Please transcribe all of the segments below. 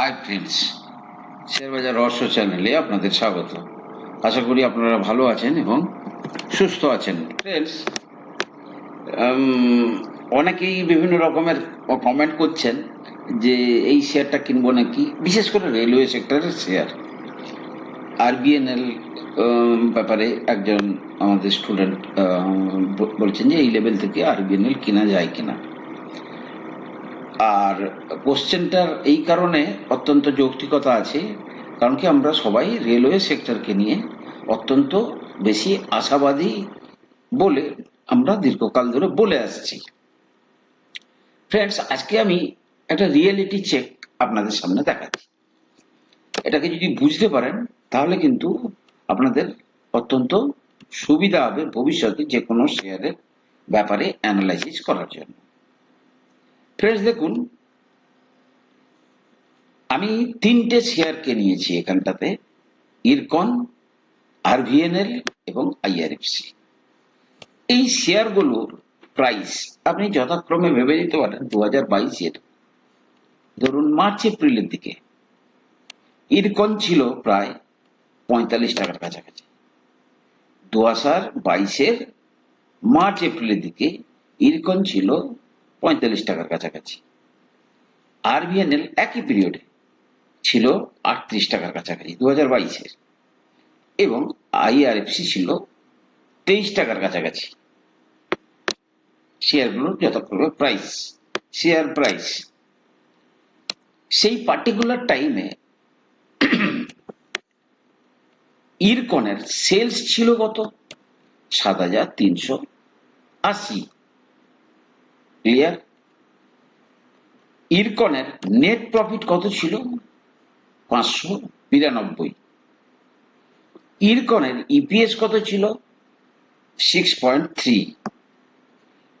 Hi friends শেয়ারবাজার রহস্য চ্যানেলে আপনাদের স্বাগত। আশা করি আপনারা ভালো আছেন এবং সুস্থ আছেন। ফ্রেন্ডস অনেকেই বিভিন্ন রকমের কমেন্ট করছেন যে এই শেয়ারটা কিনবো নাকি, বিশেষ করে রেলওয়ে সেক্টরের শেয়ার আর আরবিএনএল ব্যাপারে একজন আমাদের স্টুডেন্ট বলছেন যে এই লেভেল থেকে আর আরবিএনএল কেনা যায় কিনা। আর কোশ্চেনটার এই কারণে অত্যন্ত যৌক্তিকতা আছে, কারণ কি আমরা সবাই রেলওয়ে সেক্টরকে নিয়ে অত্যন্ত বেশি আশাবাদী বলে আমরা দীর্ঘকাল ধরে বলে আসছি। ফ্রেন্ডস আজকে আমি একটা রিয়েলিটি চেক আপনাদের সামনে দেখাচ্ছি। এটাকে যদি বুঝতে পারেন, তাহলে কিন্তু আপনাদের অত্যন্ত সুবিধা হবে ভবিষ্যতে যে কোনো শেয়ারের ব্যাপারে অ্যানালাইসিস করার জন্য। ফ্রেন্ডস দেখুন, আমি তিনটে শেয়ারকে নিয়েছি এখানটাতে ইরকন আরভিএনএল এবং আইআরএফসি এই শেয়ারগুলোর প্রাইস আপনি যথাক্রমে ভেবে নিতে পারেন দু হাজার বাইশের। ধরুন মার্চ এপ্রিলের দিকে। ইরকন ছিল প্রায় পঁয়তাল্লিশ টাকার কাছাকাছি। দু হাজার বাইশের মার্চ এপ্রিলের দিকে ইরকন ছিল পঁয়তাল্লিশ টাকার কাছাকাছি। আরবিএনএল একই পিরিয়ডে ছিল আটত্রিশ টাকার কাছাকাছি দু হাজার বাইশের। এবং আইআরএফসি ছিল তেইশ টাকার কাছাকাছি। শেয়ারগুলোর যথাক্রমে প্রাইস শেয়ার প্রাইস সেই পার্টিকুলার টাইমে ইরকনের সেলস ছিল কত? সাত হাজার তিনশো আশি। ক্লিয়ার ইরকনের নেট প্রফিট কত ছিল? পাঁচশো বিরানব্বই। ইরকনের ইপিএস কত ছিল? সিক্স পয়েন্ট থ্রি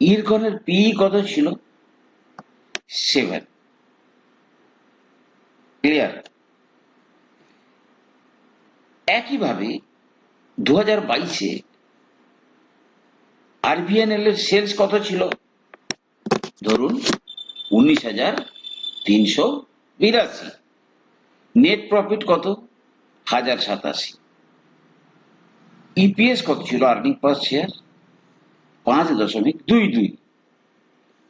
ইরকনের পিই কত ছিল? সেভেন ক্লিয়ার একইভাবে দু হাজার বাইশে আরবিএনএল এর সেলস কত ছিল? ধরুন উনিশ হাজার তিনশো বিরাশি। নেট প্রফিট কত? হাজার সাতাশি। ইপিএস কত ছিল আর্নিং পার শেয়ার পাঁচ দশমিক দুই দুই।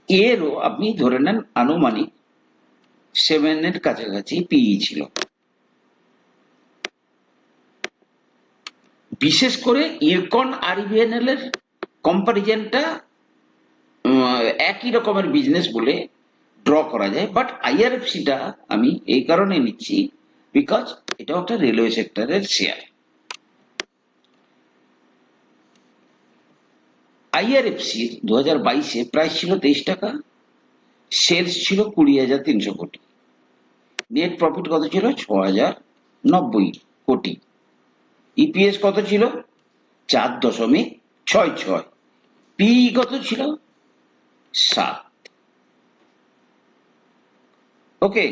এরও আপনি ধরে নেন আনুমানিক সেভেনের কাছাকাছি পিই ছিল। বিশেষ করে ইরকন আরবিএনএল এর কম্পারিজনটা একই রকমের বিজনেস বলে ড্র করা যায় বাট আইআরএফসিটা আমি এই কারণে নিচ্ছি বিকজ এটা একটা রেলওয়ে সেক্টরের শেয়ার আইআরএফসি দু হাজার বাইশে প্রাইস ছিল তেইশ টাকা সেলস ছিল কুড়ি হাজার তিনশো কোটি। নেট প্রফিট কত ছিল? ছ হাজার নব্বই কোটি। ইপিএস কত ছিল? চার দশমিক ছয় ছয়। পি কত ছিল? সাত। ওকে,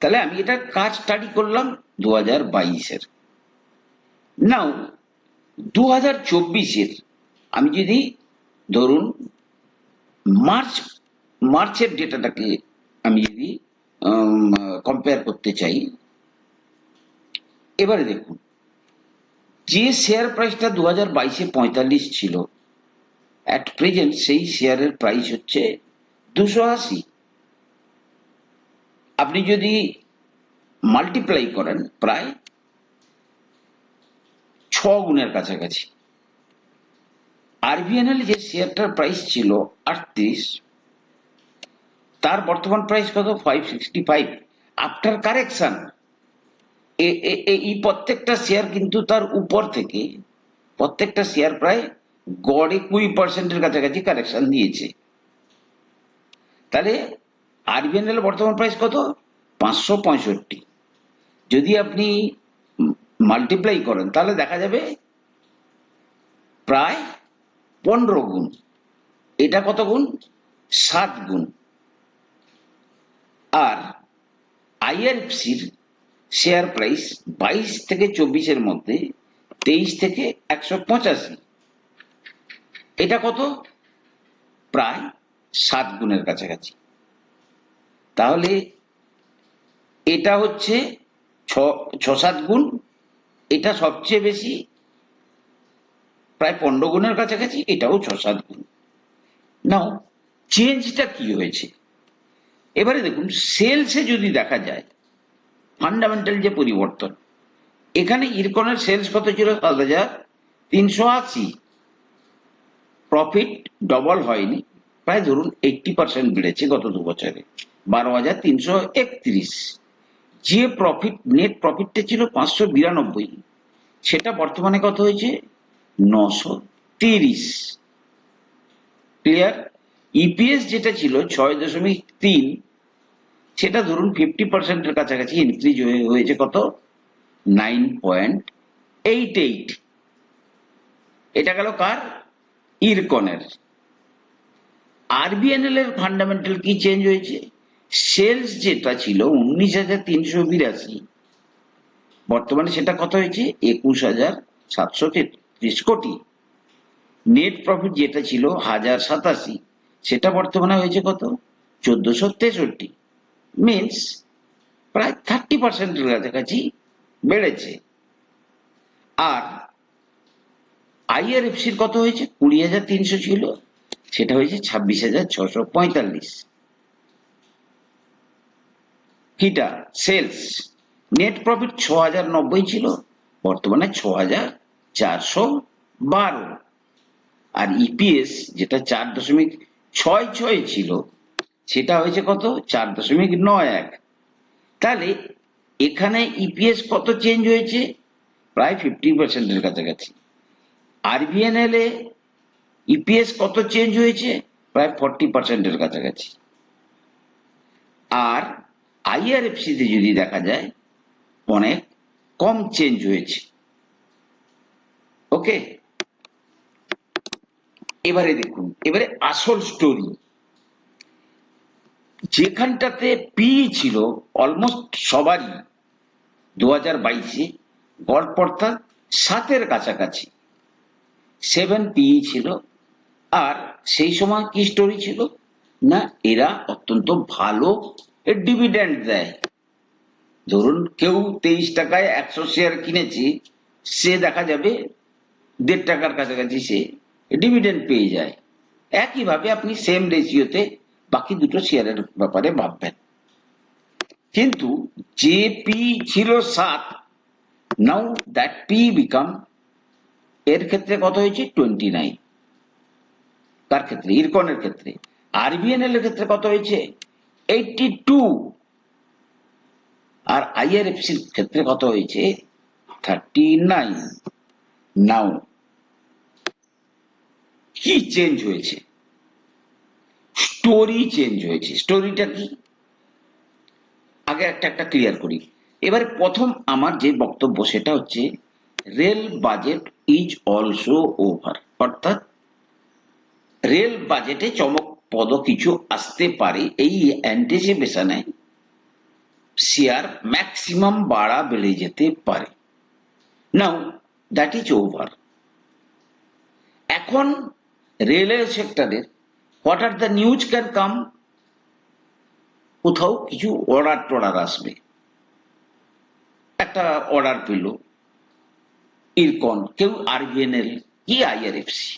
তাহলে আমি এটা কাজ স্টাডি করলাম দু হাজার বাইশের। নাও দু হাজার চব্বিশের, আমি যদি ধরুন মার্চ, মার্চের ডেটাটাকে আমি যদি কম্পেয়ার করতে চাই, এবারে দেখুন, যে শেয়ার প্রাইসটা দু হাজার বাইশে পঁয়তাল্লিশ ছিল অ্যাট প্রেজেন্ট সেই শেয়ারের প্রাইস হচ্ছে দুশো আশি। আপনি যদি মাল্টিপ্লাই করেন, প্রায় ছ গুণের কাছাকাছি আরবিএনএল যে শেয়ারটার প্রাইস ছিল আটত্রিশ, তার বর্তমান প্রাইস কত? Five sixty five after correction এই প্রত্যেকটা শেয়ার কিন্তু তার উপর থেকে, প্রত্যেকটা শেয়ার প্রায় গড়ে কুড়ি পার্সেন্টের কাছাকাছি কারেকশন দিয়েছে। তাহলে আরবিএনএল বর্তমান প্রাইস কত? পাঁচশো পঁয়ষট্টি। যদি আপনি মাল্টিপ্লাই করেন, তাহলে দেখা যাবে প্রায় পনেরো গুণ। এটা কত গুণ? সাত গুণ। আর আইআরএফসির শেয়ার প্রাইস বাইশ থেকে চব্বিশের মধ্যে তেইশ থেকে একশো পঁচাশি। এটা কত? প্রায় সাত গুণের কাছাকাছি। তাহলে এটা হচ্ছে ছ সাত গুণ। এটা সবচেয়ে বেশি, প্রায় পনেরো গুণের কাছাকাছি, এটাও ছ, সাত গুণ। নাও চেঞ্জটা কি হয়েছে? এবারে দেখুন সেলসে যদি দেখা যায় ফান্ডামেন্টাল যে পরিবর্তন, এখানে ইরকনের সেলস কত ছিল? সাত হাজার তিনশো আশি। প্রফিট ডবল হয়নি। প্রায় ধরুন এইটটি পার্সেন্ট বেড়েছে গত দু বছরে। বারো হাজার তিনশো একত্রিশ। যে প্রফিট নেট প্রফিটটা ছিল পাঁচশো বিরানব্বই। সেটা বর্তমানে কত হয়েছে? নশো তিরিশ। ক্লিয়ার ইপিএস যেটা ছিল ছয় দশমিক তিন, সেটা ধরুন ফিফটি পার্সেন্টের কাছাকাছি ইনক্রিজ হয়েছে কত? নাইন পয়েন্ট এইট এইট এটা গেল কার? ইরকনের। আরবিএনএল এর ফান্ডামেন্টাল কি চেঞ্জ হয়েছে? সেলস যেটা ছিল উনিশ হাজার তিনশো বিরাশি। বর্তমানে সেটা কত হয়েছে? একুশ হাজার সাতশো তেত্রিশ কোটি। নেট প্রফিট যেটা ছিল হাজার সাতাশি। সেটা বর্তমানে হয়েছে কত? চোদ্দশো তেষট্টি। মিনস প্রায় থার্টি পার্সেন্টের কাছাকাছি বেড়েছে। আর আইআরএফসির কত হয়েছে? কুড়ি হাজার তিনশো ছিল। সেটা হয়েছে ছাব্বিশ হাজার ছশো পঁয়তাল্লিশ। কিটা সেলস, নেট প্রফিট ছ হাজার নব্বই ছিল, বর্তমানে ছ হাজার চারশো বারো। আর ইপিএস, যেটা চার দশমিক ছয় ছয় ছিল, সেটা হয়েছে কত? চার দশমিক নয় এক। তাহলে এখানে ইপিএস কত চেঞ্জ হয়েছে? প্রায় ফিফটি পার্সেন্টের কাছাকাছি। আরবিএনএল এ ইপিএস কত চেঞ্জ হয়েছে? প্রায় ফর্টি পার্সেন্টের কাছাকাছি। আর আইআরএফসি তে যদি দেখা যায়, অনেক কম চেঞ্জ হয়েছে। ওকে এবারে দেখুন, এবারে আসল স্টোরি যেখানটাতে পি ছিল অলমোস্ট সবারই, দু হাজার বাইশে গড় অর্থাৎ সাতের কাছাকাছি। সেভেন পিই ছিল। আর সেই সময় কি স্টোরি ছিল? না, এরা অত্যন্ত ভালো ডিভিডেন্ড দেয়। ধরুন, কেউ তেইশ টাকায় একশো শেয়ার কিনেছে, সে দেখা যাবে দেড় টাকার কাছাকাছি সে ডিভিডেন্ড পেয়ে যায়। একইভাবে আপনি সেম রেশিওতে বাকি দুটো শেয়ারের ব্যাপারে ভাববেন। কিন্তু যে পি ছিল সাত নাও দ্যাট পি বিকাম এর ক্ষেত্রে কত হয়েছে? টোয়েন্টি নাইন তার ক্ষেত্রে? ইরকনের ক্ষেত্রে। আরবিএনএল এর ক্ষেত্রে কত হয়েছে? এইটটি টু আর আইআরএফসির ক্ষেত্রে কত হয়েছে? থার্টি নাইন নাও কি চেঞ্জ হয়েছে? স্টোরি চেঞ্জ হয়েছে। স্টোরিটা কি? আগে একটা একটা ক্লিয়ার করি। এবারে প্রথম আমার যে বক্তব্য, সেটা হচ্ছে rail budget is also over অর্থাৎ রেল বাজেটে চমকপদ কিছু আসতে পারে এই অ্যান্টিসিপেশনে শেয়ার ম্যাক্সিমাম বাড়া বেড়ে যেতে পারে। নাও দ্যাট ইজ ওভার এখন রেলওয়ে সেক্টরের what are the news can come কোথাও কিছু অর্ডার টর্ডার আসবে। একটা অর্ডার পেল। ইরকন কেউ আরবিএনএল কি আইআরএফসি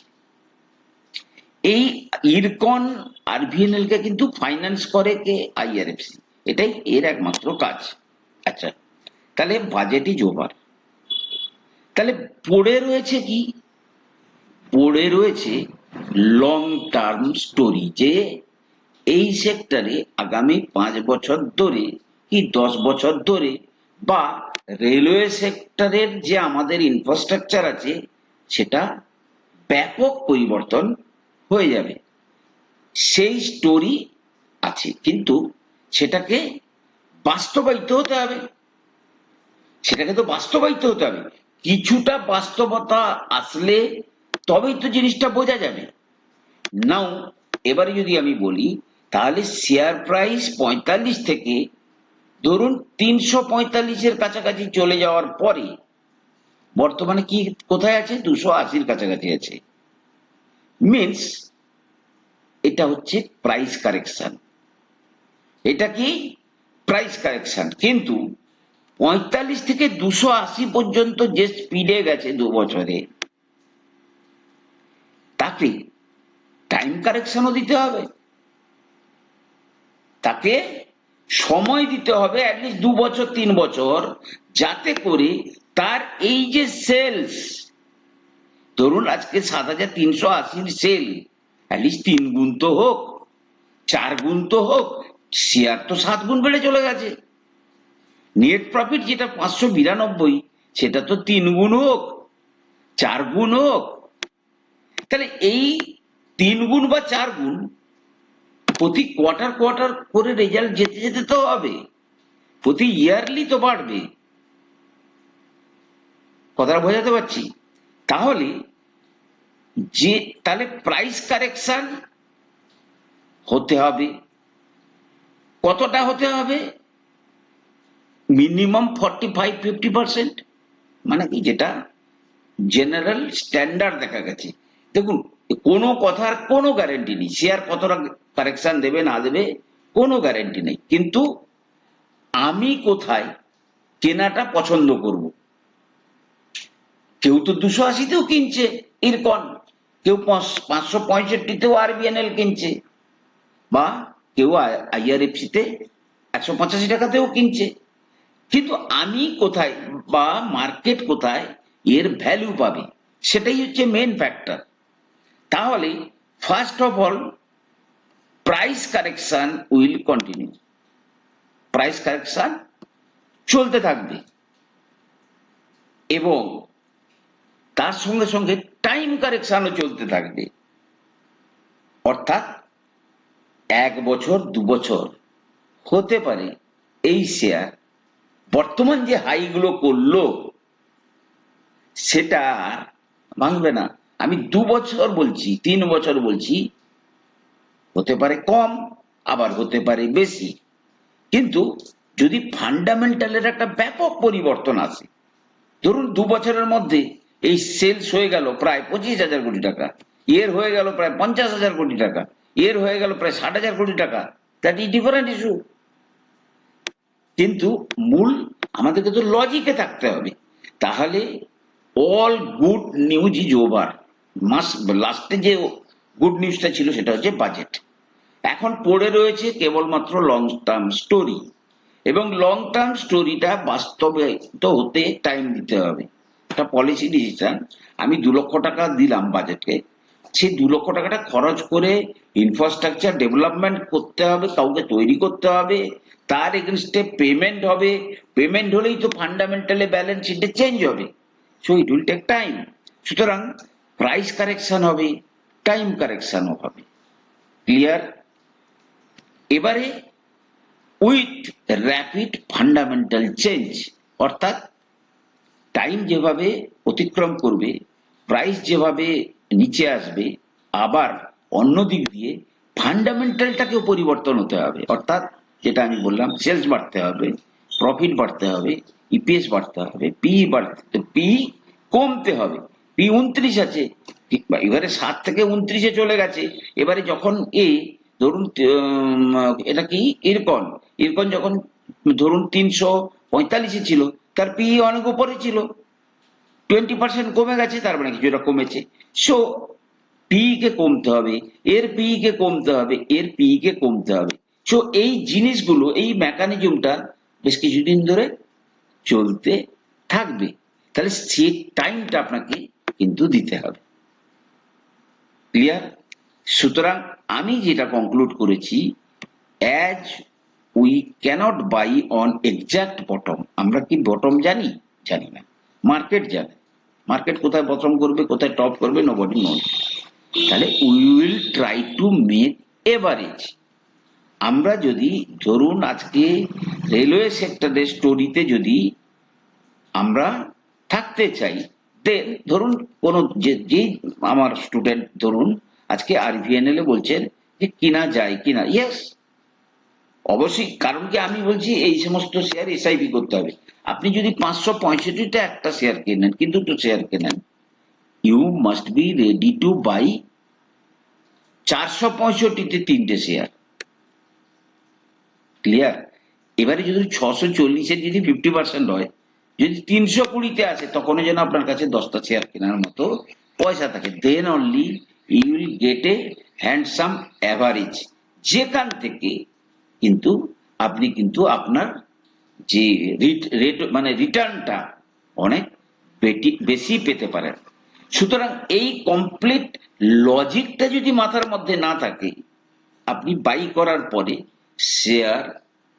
এই ইরকন আরবিএনএল কে কিন্তু ফাইন্যান্স করে কে আইআরএফসি এটাই এর একমাত্র কাজ। আচ্ছা তাহলে বাজেটই জোবার তাহলে পড়ে রয়েছে কি? পড়ে রয়েছে লং টার্ম স্টোরি যে এই সেক্টরে আগামী পাঁচ বছর ধরে কি দশ বছর ধরে বা রেলওয়ে সেক্টরের যে আমাদের ইনফ্রাস্ট্রাকচার আছে, সেটা ব্যাপক পরিবর্তন হয়ে যাবে। সেই স্টোরি আছে, কিন্তু সেটাকে বাস্তবায়িত হতে হবে। সেটাকে তো বাস্তবায়িত হতে হবে। কিছুটা বাস্তবতা আসলে তবেই তো জিনিসটা বোঝা যাবে। নাও এবারে যদি আমি বলি, তাহলে শেয়ার প্রাইস পঁয়তাল্লিশ থেকে ধরুন তিনশো পঁয়তাল্লিশের কাছাকাছি চলে যাওয়ার পরে, বর্তমানে কি কোথায় আছে? দুশো আশির কাছাকাছি আছে। মিনস এটা হচ্ছে প্রাইস কারেকশন এটা কি? প্রাইস কারেকশন কিন্তু পঁয়তাল্লিশ থেকে দুশো আশি পর্যন্ত যে স্পিডে গেছে দু বছরে, তাকে টাইম কারেকশনও দিতে হবে। তাকে সময় দিতে হবে অ্যাটলিস্ট দু বছর, তিন বছর, যাতে করে তার এই যে সেলস ধরুন আজকে সাত হাজার তিনশো আশির সেল অ্যাটলিস্ট তিন গুণ তো হোক, চার গুণ তো হোক শেয়ার তো সাত গুণ বেড়ে চলে গেছে। নেট প্রফিট যেটা পাঁচশো বিরানব্বই, সেটা তো তিন গুণ হোক, চার গুণ হোক। তাহলে এই তিন গুণ বা চার গুণ প্রতি কোয়ার্টার কোয়ার্টার করে রেজাল্ট যেতে যেতে তো হবে। প্রতি ইয়ারলি তো বাড়বে। কথাটা বোঝাতে পারছি? তাহলে যে, তাহলে প্রাইস কারেকশন হতে হবে। কতটা হতে হবে? Minimum forty five fifty percent মানে কি যেটা? জেনারেল স্ট্যান্ডার্ড দেখা গেছে। দেখুন কোনো কথার কোনো গ্যারেন্টি নেই। শেয়ার কতটা কারেকশন দেবে, না দেবে, কোনো গ্যারেন্টি নেই। কিন্তু আমি কোথায় কেনাটা পছন্দ করব? কেউ তো দুশো আশিতেও কিনছে, ইরকন। কেউ পাঁচশো পঁয়ষট্টিতেও আরবিএনএল কিনছে। বা কেউ আইআরএফসি তে একশো পঁচাশি টাকাতেও কিনছে। কিন্তু আমি কোথায় বা মার্কেট কোথায় এর ভ্যালু পাবে? সেটাই হচ্ছে মেন ফ্যাক্টর তাহলে first of all price correction will continue price correction চলতে থাকবে। এবং তার সঙ্গে সঙ্গে টাইম কারেকশনও চলতে থাকবে। অর্থাৎ এক বছর, দু বছর হতে পারে এই শেয়ার বর্তমান যে হাইগুলো করল, সেটা ভাঙবে না। আমি দু বছর বলছি, তিন বছর বলছি, হতে পারে কম, আবার হতে পারে বেশি। কিন্তু যদি ফান্ডামেন্টালের একটা ব্যাপক পরিবর্তন আসে, ধরুন দু বছরের মধ্যে এই সেলস হয়ে গেল প্রায় পঁচিশ হাজার কোটি টাকা এর হয়ে গেল প্রায় পঞ্চাশ হাজার কোটি টাকা এর হয়ে গেল প্রায় ষাট হাজার কোটি টাকা দ্যাট ইজ ডিফারেন্ট ইস্যু কিন্তু মূল আমাদেরকে তো লজিকে থাকতে হবে। তাহলে all good news is over মাস লাস্টে যে গুড নিউজটা ছিল সেটা হচ্ছে বাজেট এখন পড়ে রয়েছে কেবলমাত্র লং টার্ম স্টোরি এবং লং টার্ম স্টোরিটা বাস্তবায়িত হতে টাইম দিতে হবে। একটা পলিসি ডিসিশন আমি দু লক্ষ টাকা দিলাম বাজেটে সেই দু লক্ষ টাকাটা খরচ করে ইনফ্রাস্ট্রাকচার ডেভেলপমেন্ট করতে হবে, কাউকে তৈরি করতে হবে, তার এগেনস্টে পেমেন্ট হবে। পেমেন্ট হলেই তো ফান্ডামেন্টালি ব্যালেন্স শিটে চেঞ্জ হবে। So it will take time সুতরাং প্রাইস কারেকশন হবে টাইম কারেকশনও হবে। ক্লিয়ার এবারে উইথ র্যাপিড ফান্ডামেন্টাল চেঞ্জ অর্থাৎ টাইম যেভাবে অতিক্রম করবে প্রাইস যেভাবে নিচে আসবে, আবার অন্য দিক দিয়ে ফান্ডামেন্টালটাকেও পরিবর্তন হতে হবে। অর্থাৎ যেটা আমি বললাম সেলস বাড়তে হবে প্রফিট বাড়তে হবে ইপিএস বাড়তে হবে পি বাড়তে পি কমতে হবে। পি উনত্রিশ আছে। এবারে সাত থেকে উনত্রিশে চলে গেছে। এবারে যখন এ, ধরুন এটা কি? ইরকন। ইরকন যখন, ধরুন, তিনশো পঁয়তাল্লিশে ছিল, তার পি অনেক উপরে ছিল। টোয়েন্টি পার্সেন্ট কমে গেছে, তার মানে কিছুটা কমেছে। সো, পি কে কমতে হবে, এর পি কে কমতে হবে, এর পি কে কমতে হবে। সো, এই জিনিসগুলো, এই মেকানিজমটা বেশ কিছুদিন ধরে চলতে থাকবে। তাহলে সে টাইমটা আপনাকে কিন্তু দিতে হবে। ক্লিয়ার সুতরাং আমি যেটা কনক্লুড করেছি as we can't buy on exact bottom আমরা কি বটম জানি? জানি না। মার্কেট জানে। মার্কেট কোথায় বটম করবে, কোথায় টপ করবে নোবডি নোন তাহলে we will try to make average আমরা যদি, ধরুন আজকে রেলওয়ে সেক্টরের স্টোরিতে যদি আমরা থাকতে চাই ধরুন কোন যে আমার স্টুডেন্ট ধরুন, আজকে আরভিএনএল এ বলছেন যে কিনা যায় কিনা ইয়েস অবশ্যই, কারণ কি আমি বলছি এই সমস্ত শেয়ার এসআইপি করতে হবে। আপনি যদি পাঁচশো পঁয়ষট্টিতে একটা শেয়ার কেনেন কি দুটো শেয়ার কেনেন you must be ready to buy চারশো পঁয়ষট্টিতে তিনটে শেয়ার ক্লিয়ার এবারে যদি ছশো চল্লিশের যদি ফিফটি পার্সেন্ট হয় যদি তিনশো কুড়িতে আসে, তখনও যেন আপনার কাছে দশটা শেয়ার কেনার মতো পয়সা থাকে। Then only you will get a handsome average যেখান থেকে কিন্তু আপনি কিন্তু আপনার যে রেট মানে রিটার্নটা অনেক বেশি পেতে পারেন। সুতরাং এই কমপ্লিট লজিকটা যদি মাথার মধ্যে না থাকে, আপনি বাই করার পরে শেয়ার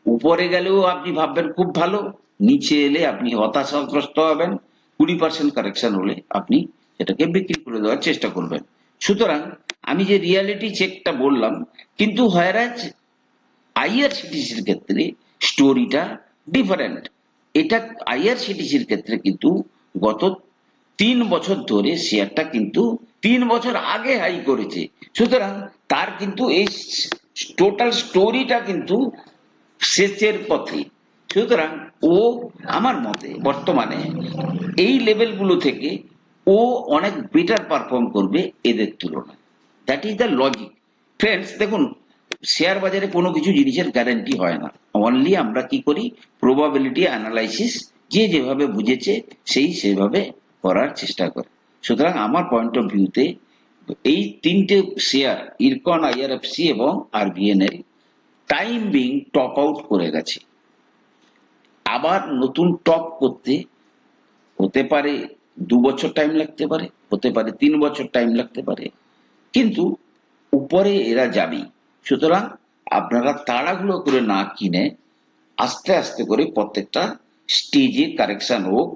উপরে গেলেও আপনি ভাববেন খুব ভালো নিচে এলে আপনি হতাশাগ্রস্ত হবেন, কুড়ি পার্সেন্ট কারেকশন হলে আপনি সেটাকে বিক্রি করে দেওয়ার চেষ্টা করবেন। সুতরাং আমি যে রিয়ালিটি চেকটা বললাম, কিন্তু হয়রাজ আইআরসিটিসির ক্ষেত্রে স্টোরিটা ডিফারেন্ট এটা আইআরসিটিসির ক্ষেত্রে কিন্তু গত তিন বছর ধরে শেয়ারটা কিন্তু তিন বছর আগে হাই করেছে। সুতরাং তার কিন্তু এই টোটাল স্টোরিটা কিন্তু শেষের পথে। সুতরাং ও আমার মতে বর্তমানে এই লেভেলগুলো থেকে ও অনেক বেটার পারফর্ম করবে এদের তুলনায়। That is the logic friends দেখুন শেয়ার বাজারে কোনো কিছু জিনিসের গ্যারান্টি হয় না। অনলি আমরা কি করি? প্রবাবিলিটি অ্যানালাইসিস যে যেভাবে বুঝেছে, সেই সেভাবে করার চেষ্টা করে। সুতরাং আমার পয়েন্ট অফ ভিউতে এই তিনটে শেয়ার ইরকন আইআরএফসি এবং RBNL time being top out করে গেছে। আবার নতুন টপ করতে, হতে পারে দু বছর টাইম লাগতে পারে, হতে পারে তিন বছর টাইম লাগতে পারে। কিন্তু উপরে এরা যাবেই সুতরাং আপনারা তাড়াহুড়ো করে না কিনে আস্তে আস্তে করে প্রত্যেকটা স্টেজে কারেকশন হোক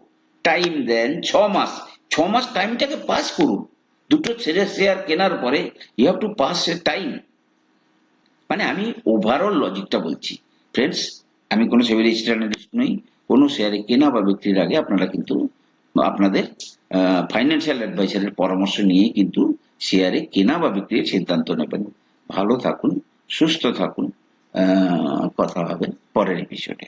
টাইম দেন, ছ মাস। ছ মাস টাইমটাকে পাস করুন। দুটো ছেড়ে শেয়ার কেনার পরে you have to pass a time মানে আমি ওভারঅল লজিকটা বলছি। ফ্রেন্ডস আমি কোনো সেভিলিস্ট অ্যানালিস্ট নই, কোনো শেয়ারে কেনা বা বিক্রির আগে আপনারা কিন্তু আপনাদের ফাইন্যান্সিয়াল অ্যাডভাইসারের পরামর্শ নিয়ে কিন্তু শেয়ারে কেনা বা বিক্রির সিদ্ধান্ত নেবেন। ভালো থাকুন, সুস্থ থাকুন। কথা হবে পরের এপিসোডে